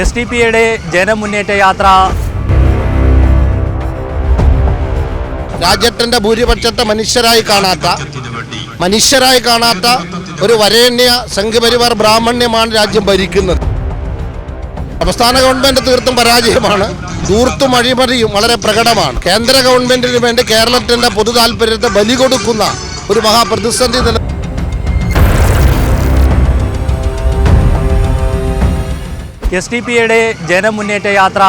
S D P യുടെ ജനമുന്നേറ്റ യാത്ര. രാജ്യത്തിന്റെ ഭൂരിപക്ഷത്തെ മനുഷ്യരായി കാണാത്ത മനുഷ്യരായി കാണാത്ത ഒരു വരേണ്യ സംഘപരിവാർ ബ്രാഹ്മണ്യമാണ് രാജ്യം ഭരിക്കുന്നത്. സംസ്ഥാന ഗവൺമെന്റ് തീർത്തും പരാജയമാണ്. തീർത്തും അഴിമതിയും വളരെ പ്രകടമാണ്. കേന്ദ്ര ഗവൺമെന്റിന് വേണ്ടി കേരളത്തിന്റെ പൊതു താല്പര്യത്തെ ബലി കൊടുക്കുന്ന ഒരു മഹാപ്രതിസന്ധി നില എസ് ഡി പി യുടെ ജനമുന്നേറ്റ യാത്ര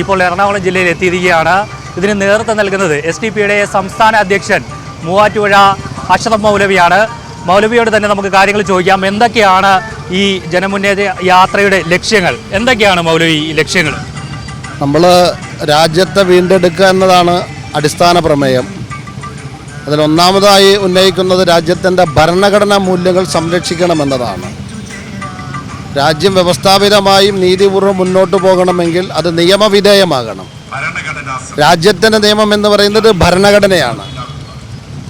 ഇപ്പോൾ എറണാകുളം ജില്ലയിൽ എത്തിയിരിക്കുകയാണ്. ഇതിന് നേതൃത്വം നൽകുന്നത് എസ് ഡി പി യുടെ സംസ്ഥാന അധ്യക്ഷൻ മൂവാറ്റുപുഴ അഷറഫ് മൗലവിയാണ്. മൗലവിയോട് തന്നെ നമുക്ക് കാര്യങ്ങൾ ചോദിക്കാം. എന്തൊക്കെയാണ് ഈ ജനമുന്നേറ്റ യാത്രയുടെ ലക്ഷ്യങ്ങൾ? എന്തൊക്കെയാണ് മൗലവി ലക്ഷ്യങ്ങൾ? നമ്മൾ രാജ്യത്തെ വീണ്ടെടുക്കുക എന്നതാണ് അടിസ്ഥാന പ്രമേയം. അതിലൊന്നാമതായി ഉന്നയിക്കുന്നത് രാജ്യത്തിന്റെ ഭരണഘടനാ മൂല്യങ്ങൾ സംരക്ഷിക്കണമെന്നതാണ് രാജ്യം വ്യവസ്ഥാപിതമായും നീതിപൂർവം മുന്നോട്ട് പോകണമെങ്കിൽ അത് നിയമവിധേയമാകണം. രാജ്യത്തിന്റെ നിയമം എന്ന് പറയുന്നത് ഭരണഘടനയാണ്.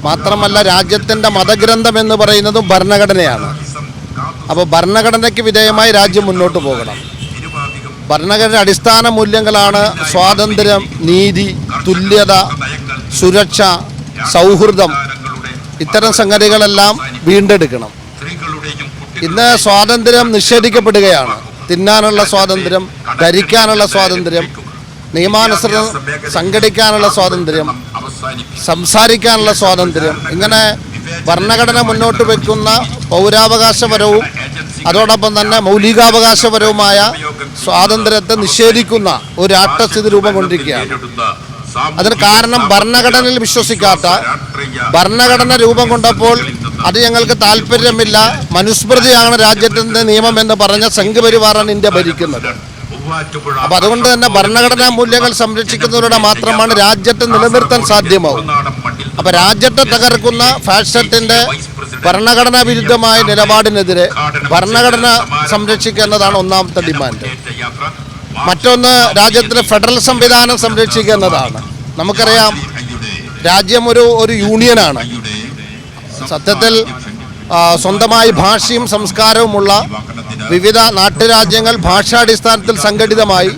മാത്രമല്ല രാജ്യത്തിന്റെ മതഗ്രന്ഥം എന്ന് പറയുന്നതും ഭരണഘടനയാണ്. അപ്പോൾ ഭരണഘടനയ്ക്ക് വിധേയമായി രാജ്യം മുന്നോട്ട് പോകണം. ഭരണഘടന അടിസ്ഥാന മൂല്യങ്ങളാണ് സ്വാതന്ത്ര്യം നീതി തുല്യത സുരക്ഷ സൗഹൃദം. ഇത്തരം സംഗതികളെല്ലാം വീണ്ടെടുക്കണം. ഇന്ന് സ്വാതന്ത്ര്യം നിഷേധിക്കപ്പെടുകയാണ്. തിന്നാനുള്ള സ്വാതന്ത്ര്യം ധരിക്കാനുള്ള സ്വാതന്ത്ര്യം നിയമാനുസൃതം സംഘടിക്കാനുള്ള സ്വാതന്ത്ര്യം സംസാരിക്കാനുള്ള സ്വാതന്ത്ര്യം ഇങ്ങനെ ഭരണഘടന മുന്നോട്ട് വയ്ക്കുന്ന പൗരാവകാശപരവും അതോടൊപ്പം തന്നെ മൗലികാവകാശപരവുമായ സ്വാതന്ത്ര്യത്തെ നിഷേധിക്കുന്ന ഒരു രാഷ്ട്രസ്ഥിതി രൂപം കൊണ്ടിരിക്കുകയാണ് അതിന് കാരണം ഭരണഘടനയിൽ വിശ്വസിക്കാത്ത ഭരണഘടന രൂപം കൊണ്ടപ്പോൾ അത് ഞങ്ങൾക്ക് താല്പര്യമില്ല. മനുസ്മൃതിയാണ് രാജ്യത്തിന്റെ നിയമം എന്ന് പറഞ്ഞ സംഘപരിവാറാണ് ഇന്ത്യ ഭരിക്കുന്നത്. അപ്പൊ അതുകൊണ്ട് തന്നെ ഭരണഘടനാ മൂല്യങ്ങൾ സംരക്ഷിക്കുന്നതിലൂടെ മാത്രമാണ് രാജ്യത്തെ നിലനിർത്താൻ സാധ്യമാവും. അപ്പൊ രാജ്യത്തെ തകർക്കുന്ന ഫാഷത്തിന്റെ ഭരണഘടനാ വിരുദ്ധമായ നിലപാടിനെതിരെ ഭരണഘടന സംരക്ഷിക്കുക എന്നതാണ് ഒന്നാമത്തെ ഡിമാൻഡ്. മറ്റൊന്ന് രാജ്യത്തിലെ ഫെഡറൽ സംവിധാനം സംരക്ഷിക്കുക എന്നതാണ്. നമുക്കറിയാം രാജ്യം ഒരു ഒരു യൂണിയനാണ്. സത്യത്തിൽ സ്വന്തമായി ഭാഷയും സംസ്കാരവുമുള്ള വിവിധ നാട്ടുരാജ്യങ്ങൾ ഭാഷാടിസ്ഥാനത്തിൽ സംഘടിതമായി.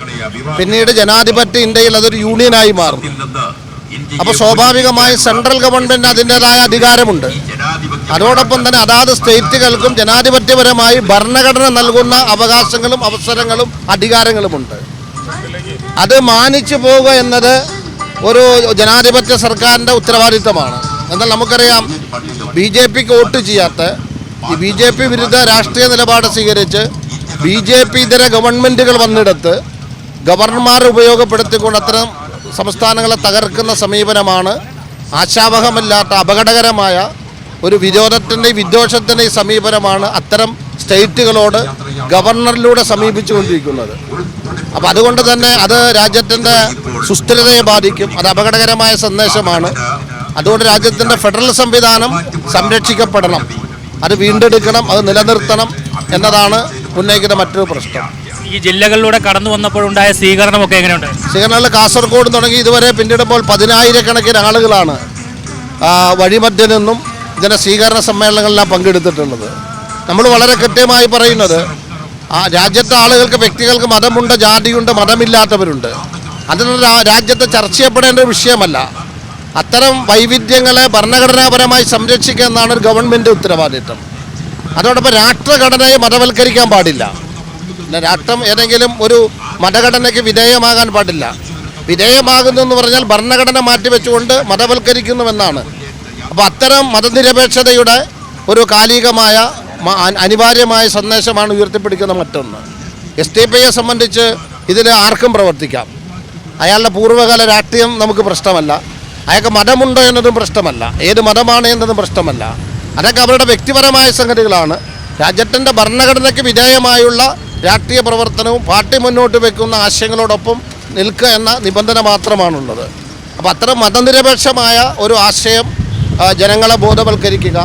പിന്നീട് ജനാധിപത്യ ഇന്ത്യയിൽ അതൊരു യൂണിയനായി മാറും. അപ്പോൾ സ്വാഭാവികമായി സെൻട്രൽ ഗവൺമെന്റിന് അതിന്റെതായ അധികാരമുണ്ട്. അതോടൊപ്പം തന്നെ അതാത് സ്റ്റേറ്റുകൾക്കും ജനാധിപത്യപരമായി ഭരണഘടന നൽകുന്ന അവകാശങ്ങളും അവസരങ്ങളും അധികാരങ്ങളുമുണ്ട്. അത് മാനിച്ചു പോവുക എന്നത് ഒരു ജനാധിപത്യ സർക്കാരിന്റെ ഉത്തരവാദിത്തമാണ്. എന്നാൽ നമുക്കറിയാം ബി ജെ പിക്ക് വോട്ട് ചെയ്യാത്ത ഈ ബി ജെ പി വിരുദ്ധ രാഷ്ട്രീയ നിലപാട് സ്വീകരിച്ച് ബി ജെ പി ഇതര ഗവൺമെന്റുകൾ വന്നിടത്ത് ഗവർണർമാരെ ഉപയോഗപ്പെടുത്തിക്കൊണ്ട് അത്തരം സംസ്ഥാനങ്ങളെ തകർക്കുന്ന സമീപനമാണ് ആശാവഹമില്ലാത്ത അപകടകരമായ ഒരു വിരോധത്തിന്റെ വിദ്വേഷത്തിന്റെ സമീപനമാണ് അത്തരം സ്റ്റേറ്റുകളോട് ഗവർണറിലൂടെ സമീപിച്ചുകൊണ്ടിരിക്കുന്നത്. അപ്പോൾ അതുകൊണ്ട് തന്നെ അത് രാജ്യത്തിന്റെ സുസ്ഥിരതയെ ബാധിക്കും അത് അപകടകരമായ സന്ദേശമാണ്. അതുകൊണ്ട് രാജ്യത്തിന്റെ ഫെഡറൽ സംവിധാനം സംരക്ഷിക്കപ്പെടണം. അത് വീണ്ടെടുക്കണം അത് നിലനിർത്തണം എന്നതാണ് ഉന്നയിക്കുന്ന മറ്റൊരു പ്രശ്നം. ഈ ജില്ലകളിലൂടെ കടന്നു വന്നപ്പോഴുണ്ടായ സ്വീകരണമൊക്കെ എങ്ങനെയുണ്ട്? സ്വീകരണങ്ങൾ കാസർഗോഡ് തുടങ്ങി ഇതുവരെ പിന്നിടുമ്പോൾ പതിനായിരക്കണക്കിന് ആളുകളാണ് വഴിമധ്യ നിന്നും ഇതിന്റെ സ്വീകരണ സമ്മേളനങ്ങളിലാണ് പങ്കെടുത്തിട്ടുള്ളത്. നമ്മൾ വളരെ കൃത്യമായി പറയുന്നത് ആ രാജ്യത്തെ ആളുകൾക്ക് വ്യക്തികൾക്ക് മതമുണ്ട് ജാതിയുണ്ട് മതമില്ലാത്തവരുണ്ട്. അതിനുള്ള രാജ്യത്തെ ചർച്ച ചെയ്യപ്പെടേണ്ട ഒരു വിഷയമല്ല. അത്തരം വൈവിധ്യങ്ങളെ ഭരണഘടനാപരമായി സംരക്ഷിക്കുക എന്നാണ് ഒരു ഗവൺമെന്റ് ഉത്തരവാദിത്തം അതോടൊപ്പം രാഷ്ട്രഘടനയെ മതവൽക്കരിക്കാൻ പാടില്ല. രാഷ്ട്രം ഏതെങ്കിലും ഒരു മതഘടനയ്ക്ക് വിധേയമാകാൻ പാടില്ല. വിധേയമാകുന്നു എന്ന് പറഞ്ഞാൽ ഭരണഘടന മാറ്റിവെച്ചുകൊണ്ട് മതവൽക്കരിക്കുന്നുവെന്നാണ്. അപ്പോൾ അത്തരം മതനിരപേക്ഷതയുടെ ഒരു കാലികമായ അനിവാര്യമായ സന്ദേശമാണ് ഉയർത്തിപ്പിടിക്കുന്ന മറ്റൊന്ന്. എസ് ടി പിയെ സംബന്ധിച്ച് ഇതിൽ ആർക്കും പ്രവർത്തിക്കാം. അയാളുടെ പൂർവകാല രാഷ്ട്രീയം നമുക്ക് പ്രശ്നമല്ല. അയാൾക്ക് മതമുണ്ടോ എന്നതും പ്രശ്നമല്ല. ഏത് മതമാണ് എന്നതും പ്രശ്നമല്ല. അതൊക്കെ അവരുടെ വ്യക്തിപരമായ സംഗതികളാണ്. രാജ്യത്തിന്റെ ഭരണഘടനയ്ക്ക് വിധേയമായുള്ള രാഷ്ട്രീയ പ്രവർത്തനവും പാർട്ടി മുന്നോട്ട് വെക്കുന്ന ആശയങ്ങളോടൊപ്പം നിൽക്കുക എന്ന നിബന്ധന മാത്രമാണുള്ളത്. അപ്പോൾ അത്തരം മതനിരപേക്ഷമായ ഒരു ആശയം ജനങ്ങളെ ബോധവൽക്കരിക്കുക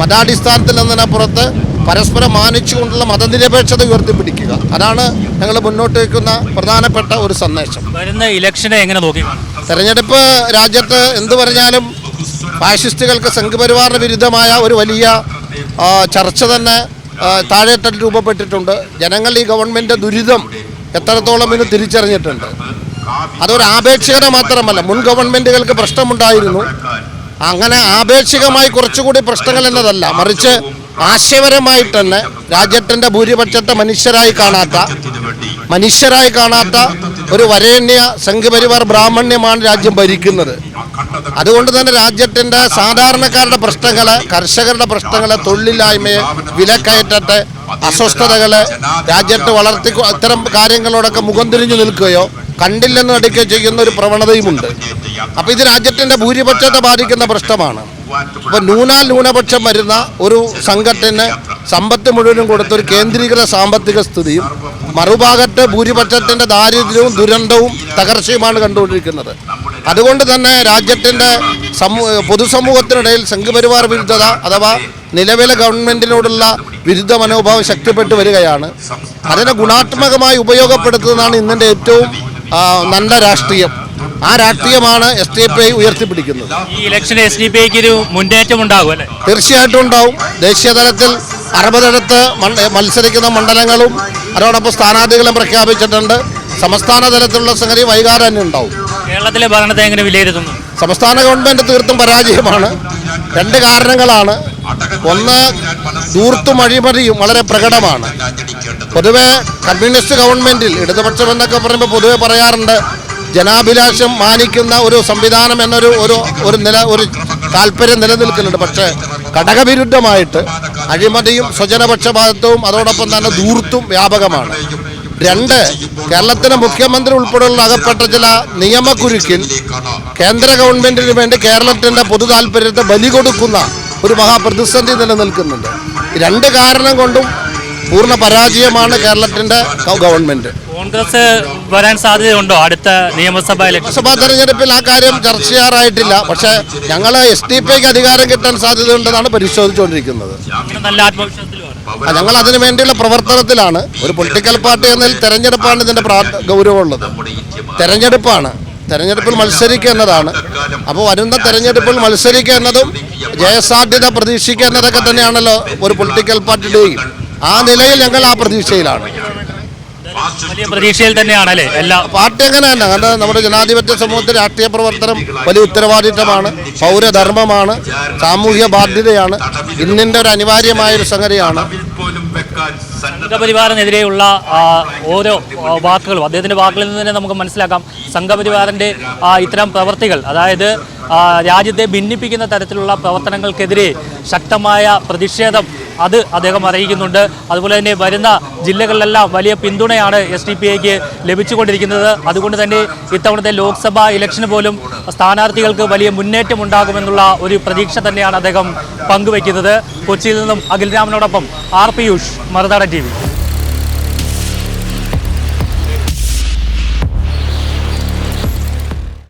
മതാടിസ്ഥാനത്തിൽ എന്നതിനപ്പുറത്ത് പരസ്പരം മാനിച്ചുകൊണ്ടുള്ള മതനിരപേക്ഷത ഉയർത്തിപ്പിടിക്കുക. അതാണ് ഞങ്ങൾ മുന്നോട്ട് വയ്ക്കുന്ന പ്രധാനപ്പെട്ട ഒരു സന്ദേശം. വരുന്ന ഇലക്ഷനെ എങ്ങനെ നോക്കി? തെരഞ്ഞെടുപ്പ് രാജ്യത്ത് എന്തു പറഞ്ഞാലും ഫാഷിസ്റ്റുകൾക്ക് സംഘപരിവാറിന് വിരുദ്ധമായ ഒരു വലിയ ചർച്ച തന്നെ താഴേത്തട്ടിൽ രൂപപ്പെട്ടിട്ടുണ്ട്. ജനങ്ങൾ ഈ ഗവൺമെന്റ് ദുരിതം എത്രത്തോളം ഇന്ന് തിരിച്ചറിഞ്ഞിട്ടുണ്ട്. അതൊരു ആപേക്ഷികത മാത്രമല്ല മുൻ ഗവൺമെന്റുകൾക്ക് പ്രശ്നമുണ്ടായിരുന്നു. അങ്ങനെ ആപേക്ഷികമായി കുറച്ചുകൂടി പ്രശ്നങ്ങൾ എന്നതല്ല മറിച്ച് ആശയപരമായിട്ട് തന്നെ രാജ്യത്തിന്റെ ഭൂരിപക്ഷത്തെ മനുഷ്യരായി കാണാത്ത മനുഷ്യരായി കാണാത്ത ഒരു വരേണ്യ സംഘപരിവാർ ബ്രാഹ്മണ്യമാണ് രാജ്യം ഭരിക്കുന്നത്. അതുകൊണ്ട് തന്നെ രാജ്യത്തിന്റെ സാധാരണക്കാരുടെ പ്രശ്നങ്ങളെ കർഷകരുടെ പ്രശ്നങ്ങളെ തൊഴിലില്ലായ്മയെ വിലക്കയറ്റത്തെ അസ്വസ്ഥതകളെ രാജ്യത്ത് വളർത്തി ഇത്തരം കാര്യങ്ങളോടൊക്കെ മുഖം തിരിഞ്ഞു നിൽക്കുകയോ കണ്ടില്ലെന്ന് നടിക്കുകയോ ചെയ്യുന്ന ഒരു പ്രവണതയുമുണ്ട്. അപ്പോൾ ഇത് രാജ്യത്തിന്റെ ഭൂരിപക്ഷത്തെ ബാധിക്കുന്ന പ്രശ്നമാണ്. അപ്പോൾ ന്യൂനാൽ ന്യൂനപക്ഷം വരുന്ന ഒരു സംഘത്തിന് സമ്പത്ത് മുഴുവനും കൊടുത്തൊരു കേന്ദ്രീകൃത സാമ്പത്തിക സ്ഥിതിയും മറുഭാഗത്ത് ഭൂരിപക്ഷത്തിന്റെ ദാരിദ്ര്യവും ദുരന്തവും തകർച്ചയുമാണ് കണ്ടുകൊണ്ടിരിക്കുന്നത്. അതുകൊണ്ട് തന്നെ രാജ്യത്തിന്റെ സമൂ പൊതുസമൂഹത്തിനിടയിൽ സംഘപരിവാർ വിരുദ്ധത അഥവാ നിലവിലെ ഗവൺമെന്റിനോടുള്ള വിരുദ്ധ മനോഭാവം ശക്തിപ്പെട്ടു വരികയാണ്. അതിനെ ഗുണാത്മകമായി ഉപയോഗപ്പെടുത്തുന്നതാണ് ഇന്നിന്റെ ഏറ്റവും നല്ല രാഷ്ട്രീയം. ആ രാഷ്ട്രീയമാണ് എസ് ഡി പി ഐ ഉയർത്തിപ്പിടിക്കുന്നത്. ഈ എസ് ഡി പി ഐക്ക് ഒരു മുന്നേറ്റം ഉണ്ടാകും അല്ലേ? തീർച്ചയായിട്ടും ഉണ്ടാവും. ദേശീയ തലത്തിൽ അറുപതിടത്ത് മത്സരിക്കുന്ന മണ്ഡലങ്ങളും അതോടൊപ്പം സ്ഥാനാർത്ഥികളും പ്രഖ്യാപിച്ചിട്ടുണ്ട്. സംസ്ഥാന തലത്തിലുള്ള സംഗതി വൈകാതെ തന്നെ ഉണ്ടാവും. കേരളത്തിലെ ഭരണത്തെ എങ്ങനെ വിലയിരുത്തുന്നു? സംസ്ഥാന ഗവൺമെന്റ് തീർത്തും പരാജയമാണ്. രണ്ട് കാരണങ്ങളാണ്. ഒന്ന് ദൂർത്തും അഴിമതിയും വളരെ പ്രകടമാണ്. പൊതുവെ കമ്മ്യൂണിസ്റ്റ് ഗവൺമെന്റിൽ ഇടതുപക്ഷം എന്നൊക്കെ പറയുമ്പോൾ പൊതുവെ പറയാറുണ്ട് ജനാഭിലാഷം മാനിക്കുന്ന ഒരു സംവിധാനം എന്നൊരു ഒരു ഒരു നില ഒരു താല്പര്യം നിലനിൽക്കുന്നുണ്ട്. പക്ഷേ ഘടകവിരുദ്ധമായിട്ട് അഴിമതിയും സ്വജനപക്ഷപാതത്വവും അതോടൊപ്പം തന്നെ ദൂർത്തും വ്യാപകമാണ്. രണ്ട് കേരളത്തിലെ മുഖ്യമന്ത്രി ഉൾപ്പെടെയുള്ള അകപ്പെട്ട ചില നിയമക്കുരുക്കിൽ കേന്ദ്ര ഗവൺമെന്റിന് വേണ്ടി കേരളത്തിന്റെ പൊതു താല്പര്യത്തെ ബലി കൊടുക്കുന്ന ഒരു മഹാപ്രതിസന്ധി നിലനിൽക്കുന്നുണ്ട്. രണ്ട് കാരണം കൊണ്ടും പൂർണ പരാജയമാണ് കേരളത്തിന്റെ ഗവൺമെന്റ്. കോൺഗ്രസ് വരാൻ സാധ്യതയുണ്ടോ അടുത്ത നിയമസഭാ ലോക്സഭാ തെരഞ്ഞെടുപ്പിൽ ആ കാര്യം ചർച്ച ചെയ്യാറായിട്ടില്ല. പക്ഷേ ഞങ്ങൾ എസ് ഡി പിക്ക് അധികാരം കിട്ടാൻ സാധ്യതയുണ്ടെന്നാണ് പരിശോധിച്ചുകൊണ്ടിരിക്കുന്നത്. നല്ല ഞങ്ങൾ അതിനു വേണ്ടിയുള്ള പ്രവർത്തനത്തിലാണ്. ഒരു പൊളിറ്റിക്കൽ പാർട്ടി എന്നതിൽ തെരഞ്ഞെടുപ്പാണ് ഇതിന്റെ ഗൗരവമുള്ളത്. തെരഞ്ഞെടുപ്പാണ്. തെരഞ്ഞെടുപ്പിൽ മത്സരിക്കുക എന്നതാണ്. അപ്പോൾ വരുന്ന തെരഞ്ഞെടുപ്പിൽ മത്സരിക്കുക എന്നതും ജയസാധ്യത പ്രതീക്ഷിക്കുക എന്നതൊക്കെ തന്നെയാണല്ലോ ഒരു പൊളിറ്റിക്കൽ പാർട്ടിയുടെയും ആ നിലയിൽ ഞങ്ങൾ ആ പ്രതീക്ഷയിലാണ്. വലിയ പ്രതീക്ഷയിൽ തന്നെയാണ് അല്ലേ? എല്ലാ പാർട്ടി അങ്ങനെ തന്നെ. കാരണം നമ്മുടെ ജനാധിപത്യ സമൂഹത്തിൽ രാഷ്ട്രീയ പ്രവർത്തനം വലിയ ഉത്തരവാദിത്തമാണ് പൗരധർമ്മമാണ് സാമൂഹ്യ ബാധ്യതയാണ് ഇന്നിന്റെ ഒരു അനിവാര്യമായ ഒരു സംഗതിയാണ്. സംഘപരിവാറിനെതിരെയുള്ള ആ, ഓരോ വാക്കുകളും അദ്ദേഹത്തിന്റെ വാക്കുകളിൽ നിന്ന് തന്നെ നമുക്ക് മനസ്സിലാക്കാം. സംഘപരിവാറിന്റെ ഇത്തരം പ്രവർത്തികൾ അതായത് രാജ്യത്തെ ഭിന്നിപ്പിക്കുന്ന തരത്തിലുള്ള പ്രവർത്തനങ്ങൾക്കെതിരെ ശക്തമായ പ്രതിഷേധം അത് അദ്ദേഹം അറിയിക്കുന്നുണ്ട്. അതുപോലെ തന്നെ വരുന്ന ജില്ലകളിലെല്ലാം വലിയ പിന്തുണയാണ് എസ് ഡി പി ഐക്ക് ലഭിച്ചുകൊണ്ടിരിക്കുന്നത്. അതുകൊണ്ട് തന്നെ ഇത്തവണത്തെ ലോക്സഭാ ഇലക്ഷന് പോലും സ്ഥാനാർത്ഥികൾക്ക് വലിയ മുന്നേറ്റം ഉണ്ടാകുമെന്നുള്ള ഒരു പ്രതീക്ഷ തന്നെയാണ് അദ്ദേഹം പങ്കുവയ്ക്കുന്നത്. കൊച്ചിയിൽ നിന്നും അഖിൽ രാമനോടൊപ്പം ആർ പിയൂഷ് മറുനാടൻ ടി